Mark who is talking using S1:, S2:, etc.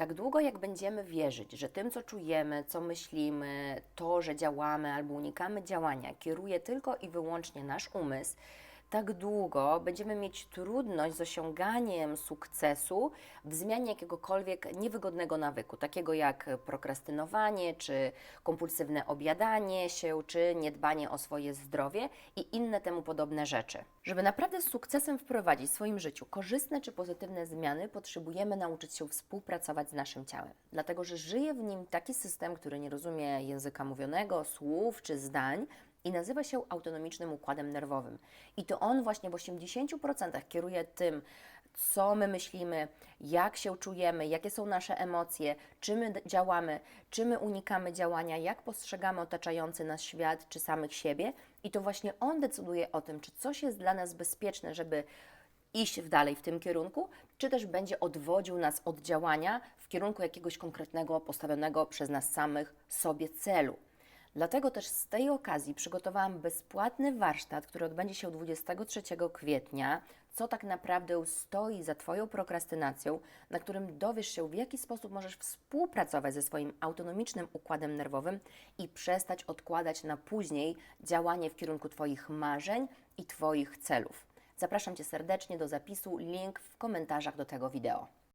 S1: Tak długo jak będziemy wierzyć, że tym, co czujemy, co myślimy, to, że działamy albo unikamy działania, kieruje tylko i wyłącznie nasz umysł, tak długo będziemy mieć trudność z osiąganiem sukcesu w zmianie jakiegokolwiek niewygodnego nawyku, takiego jak prokrastynowanie, czy kompulsywne objadanie się, czy niedbanie o swoje zdrowie i inne temu podobne rzeczy. Żeby naprawdę z sukcesem wprowadzić w swoim życiu korzystne czy pozytywne zmiany, potrzebujemy nauczyć się współpracować z naszym ciałem, dlatego że żyje w nim taki system, który nie rozumie języka mówionego, słów czy zdań, i nazywa się autonomicznym układem nerwowym. I to on właśnie w 80% kieruje tym, co my myślimy, jak się czujemy, jakie są nasze emocje, czy my działamy, czy my unikamy działania, jak postrzegamy otaczający nas świat, czy samych siebie. I to właśnie on decyduje o tym, czy coś jest dla nas bezpieczne, żeby iść dalej w tym kierunku, czy też będzie odwodził nas od działania w kierunku jakiegoś konkretnego, postawionego przez nas samych sobie celu. Dlatego też z tej okazji przygotowałam bezpłatny warsztat, który odbędzie się 23 kwietnia, co tak naprawdę stoi za Twoją prokrastynacją, na którym dowiesz się, w jaki sposób możesz współpracować ze swoim autonomicznym układem nerwowym i przestać odkładać na później działanie w kierunku Twoich marzeń i Twoich celów. Zapraszam Cię serdecznie do zapisu, link w komentarzach do tego wideo.